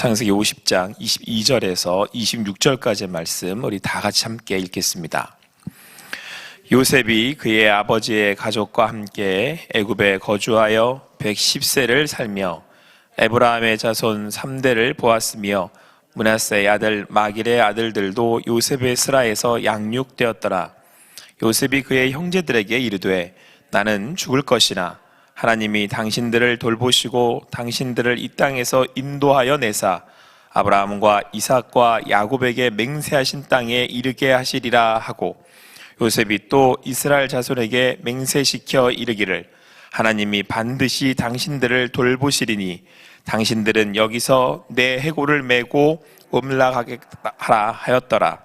창세기 50장 22절에서 26절까지의 말씀 우리 다 같이 함께 읽겠습니다. 요셉이 그의 아버지의 가족과 함께 애굽에 거주하여 110세를 살며 에브라함의 자손 3대를 보았으며 문하세의 아들 마길의 아들들도 요셉의 스라에서 양육되었더라. 요셉이 그의 형제들에게 이르되 나는 죽을 것이나 하나님이 당신들을 돌보시고 당신들을 이 땅에서 인도하여 내사 아브라함과 이삭과 야곱에게 맹세하신 땅에 이르게 하시리라 하고 요셉이 또 이스라엘 자손에게 맹세시켜 이르기를 하나님이 반드시 당신들을 돌보시리니 당신들은 여기서 내 해골을 메고 음락하게 하라 하였더라.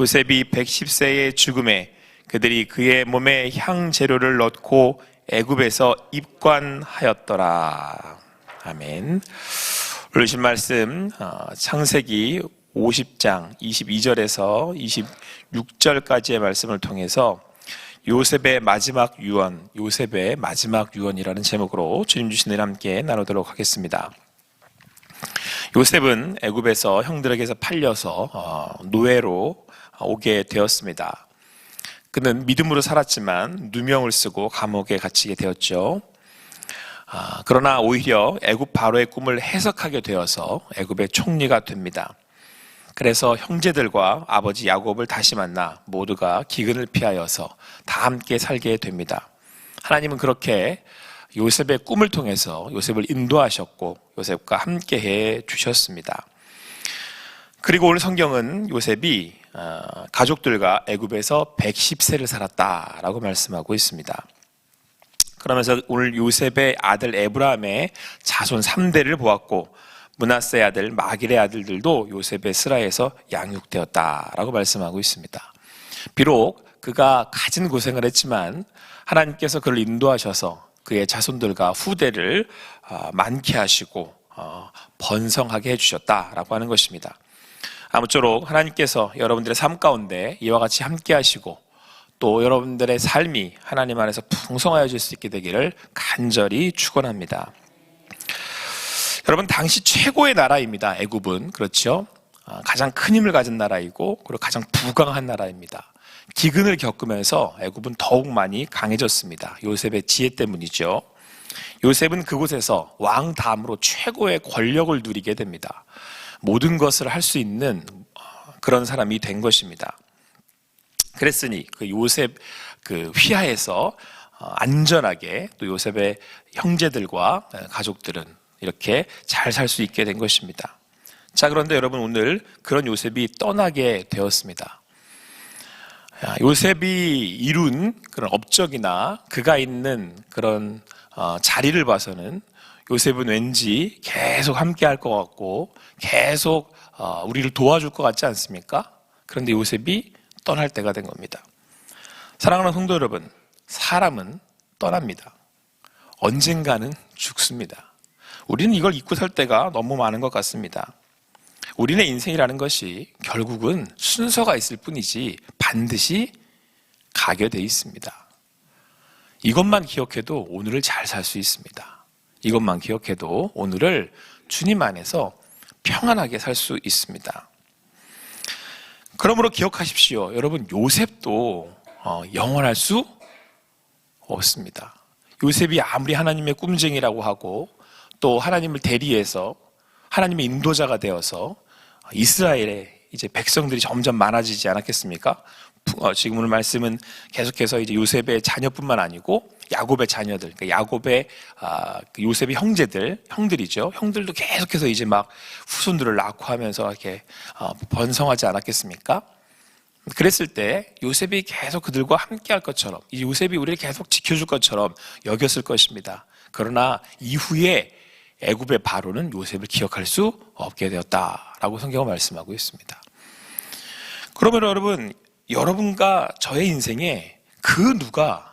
요셉이 110세의 죽음에 그들이 그의 몸에 향 재료를 넣고 애굽에서 입관하였더라. 아멘. 오르신 말씀 어, 창세기 50장 22절에서 26절까지의 말씀을 통해서 요셉의 마지막 유언, 요셉의 마지막 유언이라는 제목으로 주님 주신 일 함께 나누도록 하겠습니다. 요셉은 애굽에서 형들에게서 팔려서 어, 노예로 오게 되었습니다. 그는 믿음으로 살았지만 누명을 쓰고 감옥에 갇히게 되었죠. 아, 그러나 오히려 애굽 바로의 꿈을 해석하게 되어서 애굽의 총리가 됩니다. 그래서 형제들과 아버지 야곱을 다시 만나 모두가 기근을 피하여서 다 함께 살게 됩니다. 하나님은 그렇게 요셉의 꿈을 통해서 요셉을 인도하셨고 요셉과 함께 해 주셨습니다. 그리고 오늘 성경은 요셉이 어, 가족들과 애굽에서 110세를 살았다라고 말씀하고 있습니다. 그러면서 오늘 요셉의 아들 에브라함의 자손 3대를 보았고 문하세 아들 마길의 아들들도 요셉의 스라에서 양육되었다라고 말씀하고 있습니다. 비록 그가 가진 고생을 했지만 하나님께서 그를 인도하셔서 그의 자손들과 후대를 어, 많게 하시고 어, 번성하게 해주셨다라고 하는 것입니다. 아무쪼록 하나님께서 여러분들의 삶 가운데 이와 같이 함께 하시고 또 여러분들의 삶이 하나님 안에서 풍성하여질 수 있게 되기를 간절히 축원합니다. 여러분 당시 최고의 나라입니다. 애굽은 그렇죠. 아, 가장 큰 힘을 가진 나라이고 그리고 가장 부강한 나라입니다. 기근을 겪으면서 애굽은 더욱 많이 강해졌습니다. 요셉의 지혜 때문이죠. 요셉은 그곳에서 왕 다음으로 최고의 권력을 누리게 됩니다. 모든 것을 할 수 있는 어, 그런 사람이 된 것입니다. 그랬으니 그 요셉 그 휘하에서 어, 안전하게 또 요셉의 형제들과 어, 가족들은 이렇게 잘 살 수 있게 된 것입니다. 자, 그런데 여러분 오늘 그런 요셉이 떠나게 되었습니다. 요셉이 이룬 그런 업적이나 그가 있는 그런 자리를 봐서는 요셉은 왠지 계속 함께 할 것 같고 계속 우리를 도와줄 것 같지 않습니까? 그런데 요셉이 떠날 때가 된 겁니다. 사랑하는 성도 여러분, 사람은 떠납니다. 언젠가는 죽습니다. 우리는 이걸 잊고 살 때가 너무 많은 것 같습니다. 우리의 인생이라는 것이 결국은 순서가 있을 뿐이지 반드시 가게 돼 있습니다. 이것만 기억해도 오늘을 잘 살 수 있습니다. 이것만 기억해도 오늘을 주님 안에서 평안하게 살 수 있습니다. 그러므로 기억하십시오. 여러분, 요셉도 어, 영원할 수 없습니다. 요셉이 아무리 하나님의 꿈쟁이라고 하고 또 하나님을 대리해서 하나님의 인도자가 되어서 이스라엘의 이제 백성들이 점점 많아지지 않았겠습니까? 어, 지금 오늘 말씀은 계속해서 이제 요셉의 자녀뿐만 아니고 야곱의 자녀들, 그러니까 야곱의 아, 그 요셉의 형제들, 형들이죠. 형들도 계속해서 이제 막 후손들을 낳고 하면서 이렇게 어, 번성하지 않았겠습니까? 그랬을 때 요셉이 계속 그들과 함께 할 것처럼, 이 요셉이 우리를 계속 지켜줄 것처럼 여겼을 것입니다. 그러나 이후에 애굽의 바로는 요셉을 기억할 수 없게 되었다라고 성경은 말씀하고 있습니다. 그러면 여러분, 여러분과 저의 인생에 그 누가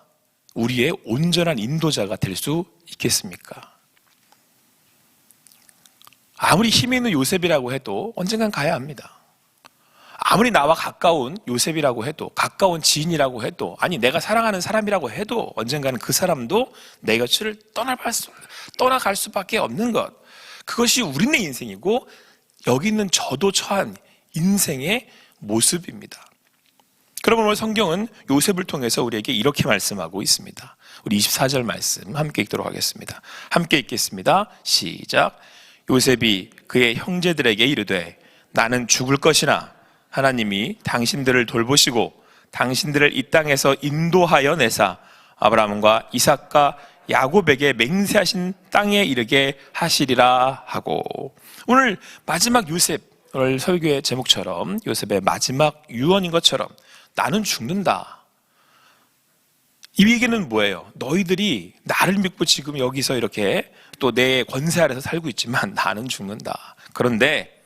우리의 온전한 인도자가 될 수 있겠습니까? 아무리 힘 있는 요셉이라고 해도 언젠간 가야 합니다. 아무리 나와 가까운 요셉이라고 해도, 가까운 지인이라고 해도, 아니, 내가 사랑하는 사람이라고 해도 언젠가는 그 사람도 내 곁을 떠나갈, 수, 떠나갈 수밖에 없는 것. 그것이 우리네 인생이고, 여기 있는 저도 처한 인생의 모습입니다. 오늘 성경은 요셉을 통해서 우리에게 이렇게 말씀하고 있습니다. 우리 24절 말씀 함께 읽도록 하겠습니다. 함께 읽겠습니다. 시작. 요셉이 그의 형제들에게 이르되 나는 죽을 것이나 하나님이 당신들을 돌보시고 당신들을 이 땅에서 인도하여 내사 아브라함과 이삭과 야곱에게 맹세하신 땅에 이르게 하시리라 하고 오늘 마지막 요셉 오늘 설교의 제목처럼 요셉의 마지막 유언인 것처럼 나는 죽는다. 이 얘기는 뭐예요? 너희들이 나를 믿고 지금 여기서 이렇게 또 내 권세 아래서 살고 있지만 나는 죽는다. 그런데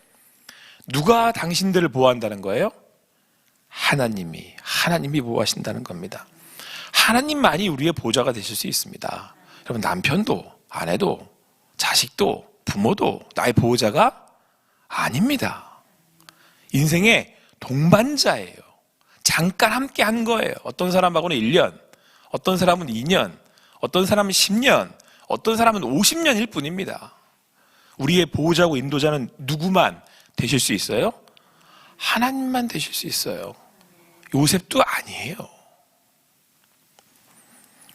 누가 당신들을 보호한다는 거예요? 하나님이 하나님이 보호하신다는 겁니다. 하나님만이 우리의 보호자가 되실 수 있습니다. 여러분 남편도 아내도 자식도 부모도 나의 보호자가 아닙니다. 인생의 동반자예요. 잠깐 함께 한 거예요. 어떤 사람하고는 1년, 어떤 사람은 2년, 어떤 사람은 10년, 어떤 사람은 50년일 뿐입니다. 우리의 보호자고 인도자는 누구만 되실 수 있어요? 하나님만 되실 수 있어요. 요셉도 아니에요.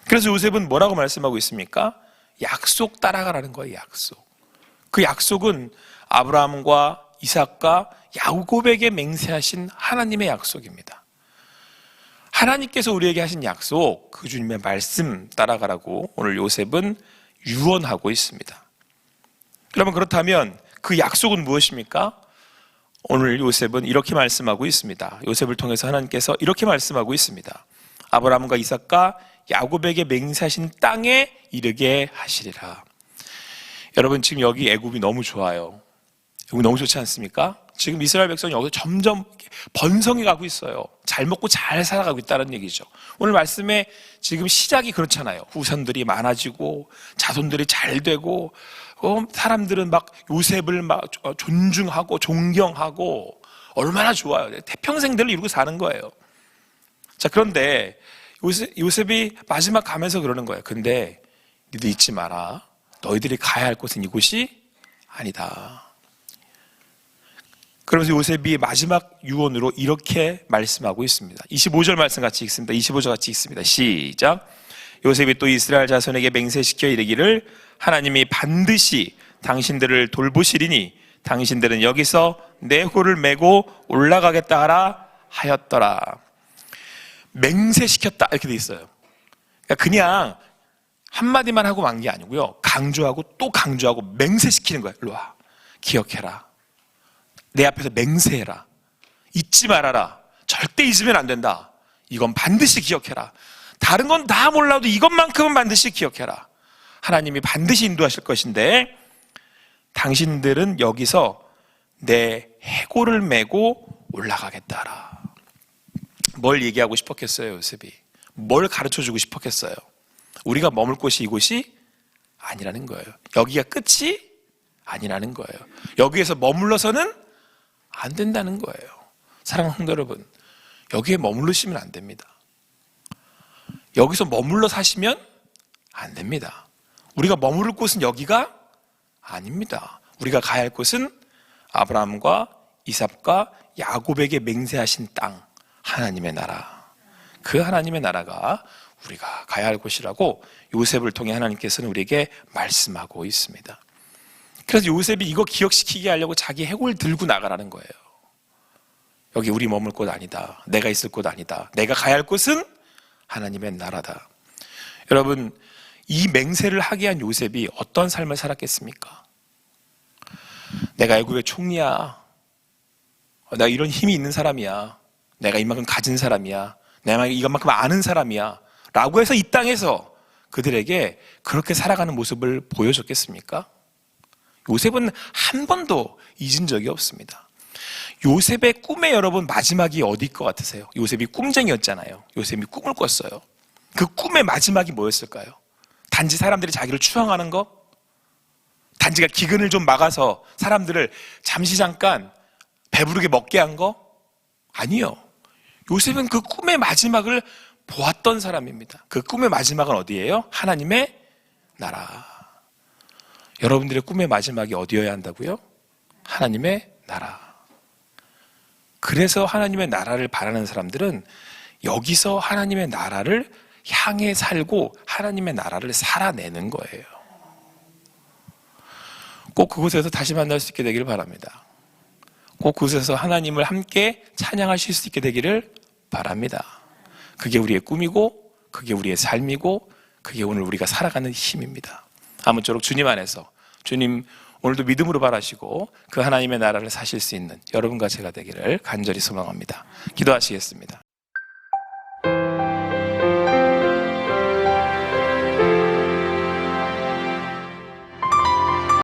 그래서 요셉은 뭐라고 말씀하고 있습니까? 약속 따라가라는 거예요, 약속. 그 약속은 아브라함과 이삭과 야곱에게 맹세하신 하나님의 약속입니다. 하나님께서 우리에게 하신 약속, 그 주님의 말씀 따라가라고 오늘 요셉은 유언하고 있습니다. 그러면 그렇다면 그 약속은 무엇입니까? 오늘 요셉은 이렇게 말씀하고 있습니다. 요셉을 통해서 하나님께서 이렇게 말씀하고 있습니다. 아브라함과 이삭과 야곱에게 맹세하신 땅에 이르게 하시리라. 여러분 지금 여기 애굽이 너무 좋아요. 여기 너무 좋지 않습니까? 지금 이스라엘 백성이 여기서 점점 번성해 가고 있어요. 잘 먹고 잘 살아가고 있다는 얘기죠. 오늘 말씀에 지금 시작이 그렇잖아요. 후손들이 많아지고 자손들이 잘 되고 어, 사람들은 막 요셉을 막 존중하고 존경하고 얼마나 좋아요. 태평생들을 이루고 사는 거예요. 자 그런데 요셉, 요셉이 마지막 가면서 그러는 거예요. 근데 니들 잊지 마라. 너희들이 가야 할 곳은 이곳이 아니다. 그러면서 요셉이 마지막 유언으로 이렇게 말씀하고 있습니다. 25절 말씀 같이 읽습니다. 25절 같이 읽습니다. 시작. 요셉이 또 이스라엘 자손에게 맹세시켜 이르기를 하나님이 반드시 당신들을 돌보시리니 당신들은 여기서 내 호를 메고 올라가겠다 하라 하였더라. 맹세시켰다 이렇게 돼 있어요. 그러니까 그냥 한마디만 하고 만 게 아니고요. 강조하고 또 강조하고 맹세시키는 거예요. 일로 와. 기억해라. 내 앞에서 맹세해라. 잊지 말아라. 절대 잊으면 안 된다. 이건 반드시 기억해라. 다른 건 다 몰라도 이것만큼은 반드시 기억해라. 하나님이 반드시 인도하실 것인데 당신들은 여기서 내 해골을 메고 올라가겠다라. 뭘 얘기하고 싶었겠어요, 요셉이? 뭘 가르쳐 주고 싶었겠어요? 우리가 머물 곳이 이곳이 아니라는 거예요. 여기가 끝이 아니라는 거예요. 여기에서 머물러서는 안 된다는 거예요. 사랑하는 여러분, 여기에 머무르시면 안 됩니다. 여기서 머물러 사시면 안 됩니다. 우리가 머무를 곳은 여기가 아닙니다. 우리가 가야 할 곳은 아브라함과 이삭과 야곱에게 맹세하신 땅, 하나님의 나라. 그 하나님의 나라가 우리가 가야 할 곳이라고 요셉을 통해 하나님께서는 우리에게 말씀하고 있습니다. 그래서 요셉이 이거 기억시키게 하려고 자기 해골 들고 나가라는 거예요. 여기 우리 머물 곳 아니다. 내가 있을 곳 아니다. 내가 가야 할 곳은 하나님의 나라다. 여러분, 이 맹세를 하게 한 요셉이 어떤 삶을 살았겠습니까? 내가 애굽의 총리야. 내가 이런 힘이 있는 사람이야. 내가 이만큼 가진 사람이야. 내가 이만큼 아는 사람이야. 라고 해서 이 땅에서 그들에게 그렇게 살아가는 모습을 보여줬겠습니까? 요셉은 한 번도 잊은 적이 없습니다. 요셉의 꿈의 여러분 마지막이 어디일 것 같으세요? 요셉이 꿈쟁이였잖아요. 요셉이 꿈을 꿨어요. 그 꿈의 마지막이 뭐였을까요? 단지 사람들이 자기를 추앙하는 거? 단지가 기근을 좀 막아서 사람들을 잠시 잠깐 배부르게 먹게 한 거? 아니요. 요셉은 그 꿈의 마지막을 보았던 사람입니다. 그 꿈의 마지막은 어디예요? 하나님의 나라. 여러분들의 꿈의 마지막이 어디여야 한다고요? 하나님의 나라. 그래서 하나님의 나라를 바라는 사람들은 여기서 하나님의 나라를 향해 살고 하나님의 나라를 살아내는 거예요. 꼭 그곳에서 다시 만날 수 있게 되기를 바랍니다. 꼭 그곳에서 하나님을 함께 찬양하실 수 있게 되기를 바랍니다. 그게 우리의 꿈이고, 그게 우리의 삶이고, 그게 오늘 우리가 살아가는 힘입니다. 아무쪼록 주님 안에서 주님 오늘도 믿음으로 바라시고 그 하나님의 나라를 사실 수 있는 여러분과 제가 되기를 간절히 소망합니다. 기도하시겠습니다.